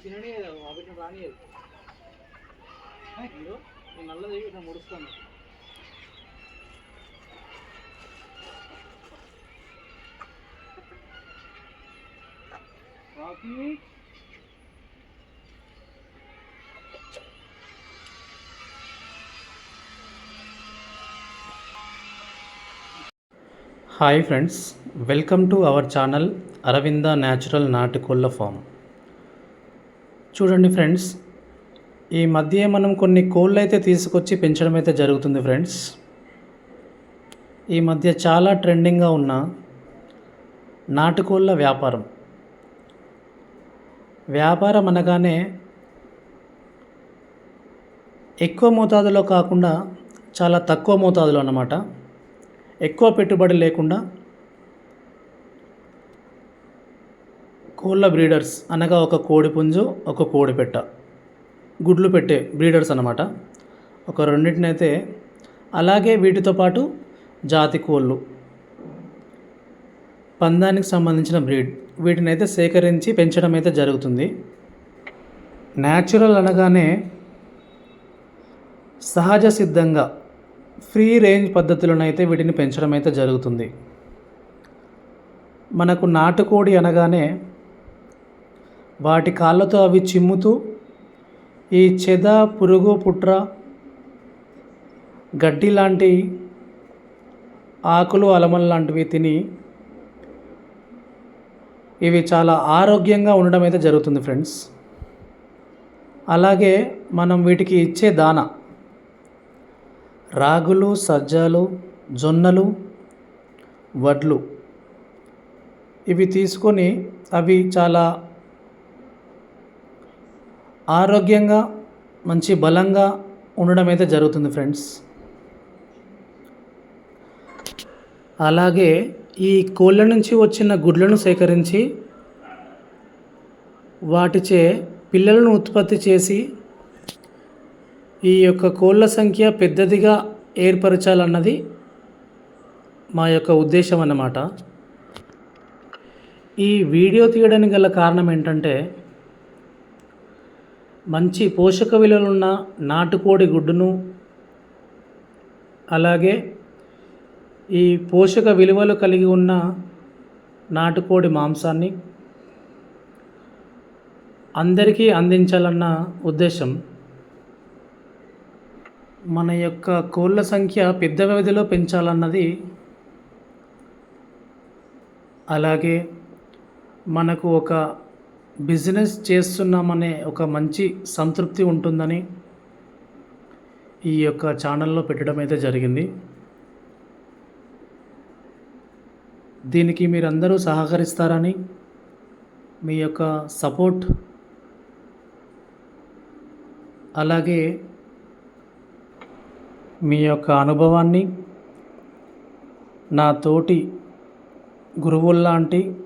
అవి కదా వాటిని రానియదు ఇదిగో, ఈ నల్లది ఇట్లా ముడుస్తాను Rocky hi friends welcome to our channel Aravinda natural నాటుకోళ్ళ farm చూడండి ఫ్రెండ్స్ ఈ మధ్య మనం కొన్ని కోళ్ళు అయితే తీసుకొచ్చి పెంచడం అయితే జరుగుతుంది ఫ్రెండ్స్. ఈ మధ్య చాలా ట్రెండింగ్గా ఉన్న నాటుకోళ్ళ వ్యాపారం. వ్యాపారం అనగానే ఎక్కువ మోతాదులో కాకుండా చాలా తక్కువ మోతాదులో అన్నమాట. ఎక్కువ పెట్టుబడి లేకుండా కోళ్ళ బ్రీడర్స్ అనగా ఒక కోడి పుంజు ఒక కోడి పెట్ట. గుడ్లు పెట్టే బ్రీడర్స్ అనమాట ఒక రెండింటినైతే అలాగే వీటితో పాటు జాతి కోళ్ళు. పందానికి సంబంధించిన బ్రీడ్. వీటిని అయితే సేకరించి పెంచడం అయితే జరుగుతుంది. న్యాచురల్ అనగానే సహజ సిద్ధంగా ఫ్రీ రేంజ్ పద్ధతులనైతే వీటిని పెంచడం అయితే జరుగుతుంది. మనకు నాటుకోడి అనగానే వాటి కాళ్ళతో అవి చిమ్ముతూ ఈ చెద పురుగు పుట్ర గడ్డి లాంటి ఆకులు అలమలు లాంటివి తిని ఇవి చాలా ఆరోగ్యంగా ఉండడం అయితే జరుగుతుంది ఫ్రెండ్స్. అలాగే మనం వీటికి ఇచ్చే దాన రాగులు సజ్జలు జొన్నలు వడ్లు ఇవి తీసుకొని అవి చాలా ఆరోగ్యంగా మంచి బలంగా ఉండడం అయితే జరుగుతుంది ఫ్రెండ్స్. అలాగే ఈ కోళ్ళ నుంచి వచ్చిన గుడ్లను సేకరించి వాటిచే పిల్లలను ఉత్పత్తి చేసి ఈ యొక్క కోళ్ళ సంఖ్య పెద్దదిగా ఏర్పరచాలన్నది మా యొక్క ఉద్దేశం అన్నమాట. ఈ వీడియో తీయడానికి గల కారణం ఏంటంటే మంచి పోషక విలువలున్న నాటుకోడి గుడ్డును అలాగే ఈ పోషక విలువలు కలిగి ఉన్న నాటుకోడి మాంసాన్ని అందరికీ అందించాలన్న ఉద్దేశం. మన యొక్క కోళ్ళ సంఖ్య పెద్ద వ్యవధిలో పెంచాలన్నది అలాగే మనకు ఒక బిజినెస్ చేస్తున్నామనే ఒక మంచి సంతృప్తి ఉంటుందని ఈ యొక్క ఛానల్లో పెట్టడం అయితే జరిగింది. దీనికి మీరందరూ సహకరిస్తారని మీ యొక్క సపోర్ట్. అలాగే మీ యొక్క అనుభవాన్ని నా తోటి గురువుల్లాంటి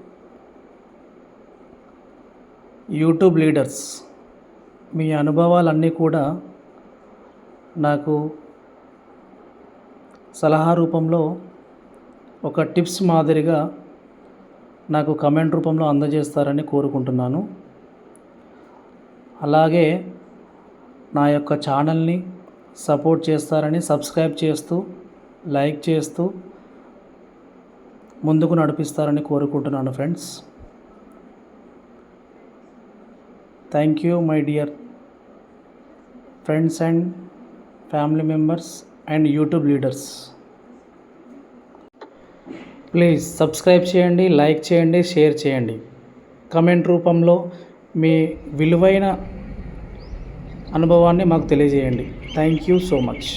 యూట్యూబ్ లీడర్స్. మీ అనుభవాలన్నీ కూడా నాకు సలహా రూపంలో ఒక టిప్స్ మాదిరిగా నాకు కమెంట్ రూపంలో అందజేస్తారని కోరుకుంటున్నాను. అలాగే నా యొక్క ఛానల్ని సపోర్ట్ చేస్తారని సబ్స్క్రైబ్ చేస్తూ లైక్ చేస్తూ ముందుకు నడిపిస్తారని కోరుకుంటున్నాను friends. Thank you my dear friends and family members and YouTube leaders please subscribe చేయండి లైక్ చేయండి షేర్ చేయండి. కమెంట్ రూపంలో మీ విలువైన అనుభవాన్ని మాకు తెలియజేయండి. థ్యాంక్ యూ సో మచ్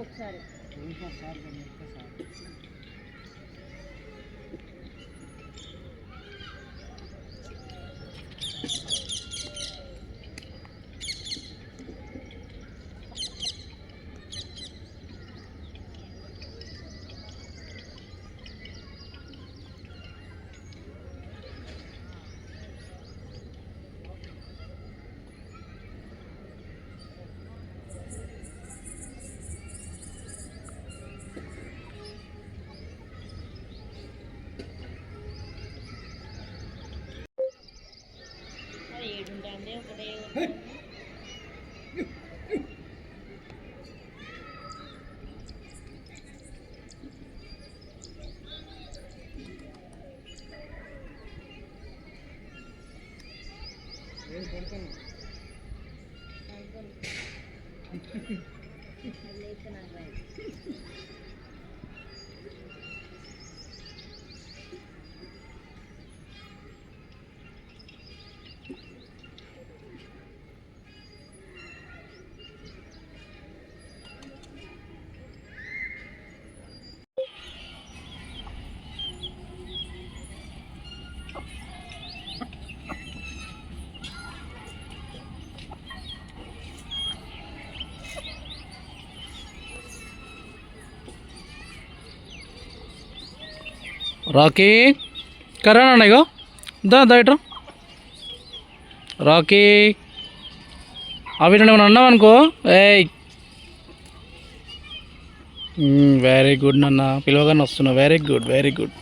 ఒకసారి. చిన్న లేఖ నాకు రాకీ కరా ఇగో దా దా ఇట్రా రాకీ అవి ఏమైనా అన్నావు అనుకో? ఏయ్. వెరీ గుడ్ నాన్న. పిలవగానే వస్తున్నా. Very good very good